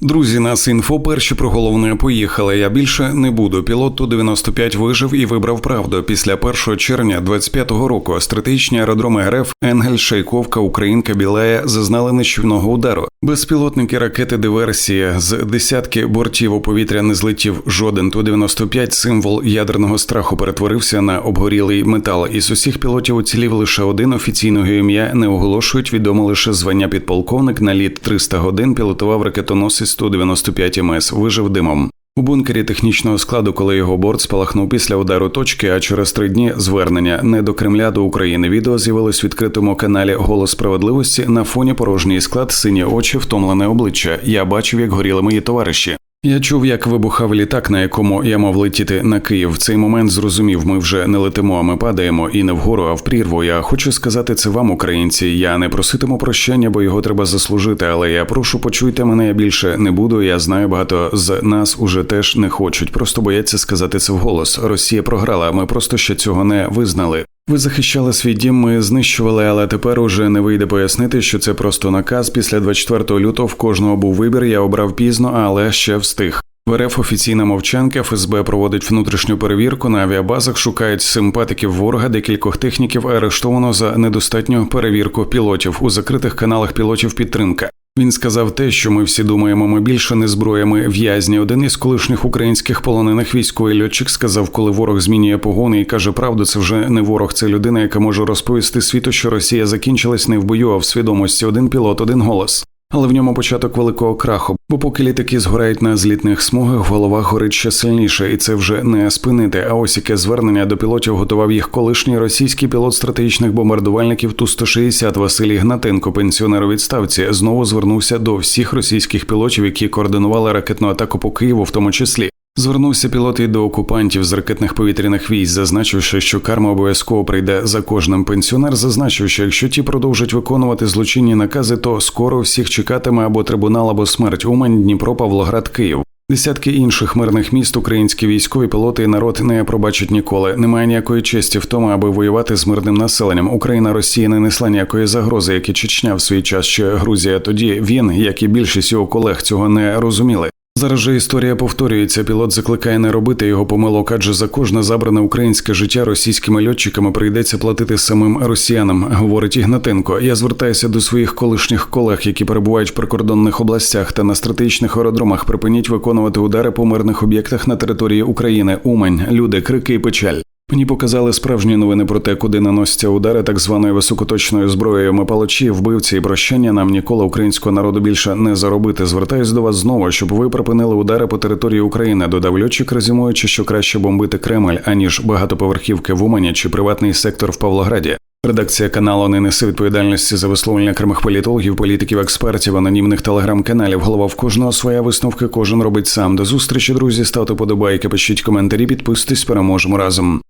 Друзі, нас інфо перші про головне поїхали. Я більше не буду. Пілот ту 95 вижив і вибрав правду. Після 1 червня 25-го року стратегічні аеродроми РФ Енгель, Шайковка, Українка, Білея зазнали нищівного удару. Безпілотники ракети диверсії з десятки бортів у повітря не злетів жоден. Ту 95 символ ядерного страху перетворився на обгорілий метал. Із усіх пілотів уцілів лише один офіційного ім'я не оголошують. Відомо лише звання підполковник на літ 300 годин пілотував ракетоносець 195 МС. Вижив димом. У бункері технічного складу, коли його борт спалахнув після удару точки, а через три дні звернення не до Кремля до України. Відео з'явилось в відкритому каналі Голос справедливості на фоні порожній склад, сині очі, втомлене обличчя. Я бачив, як горіли мої товариші. Я чув, як вибухав літак, на якому я мав летіти на Київ. В цей момент зрозумів, ми вже не летимо, а ми падаємо і не вгору, а в прірву. Я хочу сказати це вам, українці. Я не проситиму прощення, бо його треба заслужити. Але я прошу, почуйте мене. Я більше не буду. Я знаю, багато з нас уже теж не хочуть. Просто бояться сказати це вголос. Росія програла. Ми просто ще цього не визнали. Ви захищали свій дім, ми знищували, але тепер уже не вийде пояснити, що це просто наказ. Після 24 лютого в кожного був вибір. Я обрав пізно, але ще встиг. В РФ офіційна мовчанка ФСБ проводить внутрішню перевірку на авіабазах, шукають симпатиків ворога, декількох техніків арештовано за недостатню перевірку пілотів у закритих каналах пілотів підтримка. Він сказав те, що ми всі думаємо, ми більше не зброями в'язні. Один із колишніх українських полонених військовий льотчик сказав, коли ворог змінює погони і каже правду, це вже не ворог, це людина, яка може розповісти світу, що Росія закінчилась не в бою, а в свідомості. Один пілот, один голос. Але в ньому початок великого краху, бо поки літаки згорають на злітних смугах, голова горить ще сильніше, і це вже не спинити. А ось яке звернення до пілотів готував їх колишній російський пілот стратегічних бомбардувальників ту 160 Василій Гнатенко, пенсіонер у відставці, знову звернувся до всіх російських пілотів, які координували ракетну атаку по Києву, в тому числі. Звернувся пілот і до окупантів з ракетних повітряних військ, зазначивши, що карма обов'язково прийде за кожним пенсіонер, зазначив, що якщо ті продовжать виконувати злочинні накази, то скоро всіх чекатиме або трибунал, або смерть Умань, Дніпро, Павлоград, Київ. Десятки інших мирних міст українські військові пілоти і народ не пробачать ніколи. Немає ніякої честі в тому, аби воювати з мирним населенням. Україна Росія не несла ніякої загрози, як і Чечня в свій час ще Грузія. Тоді він, як і більшість його колег, цього не розуміли. Зараз же історія повторюється. Пілот закликає не робити його помилок, адже за кожне забране українське життя російськими льотчиками прийдеться платити самим росіянам, говорить Ігнатенко. Я звертаюся до своїх колишніх колег, які перебувають в прикордонних областях та на стратегічних аеродромах. Припиніть виконувати удари по мирних об'єктах на території України. Умань, люди, крики і печаль. Мені показали справжні новини про те, куди наносяться удари так званою високоточною зброєю. Ми палачі, вбивці і прощення нам ніколи українського народу більше не заробити. Звертаюсь до вас знову, щоб ви припинили удари по території України. Додав льотчик, резюмуючи, що краще бомбити Кремль аніж багатоповерхівки в Умані чи приватний сектор в Павлограді. Редакція каналу не несе відповідальності за висловлення окремих політологів, політиків, експертів, анонімних телеграм-каналів. Голова в кожного своя висновка, кожен робить сам. До зустрічі, друзі. Ставте подобайки, пишіть коментарі, підписуйтесь, переможемо разом.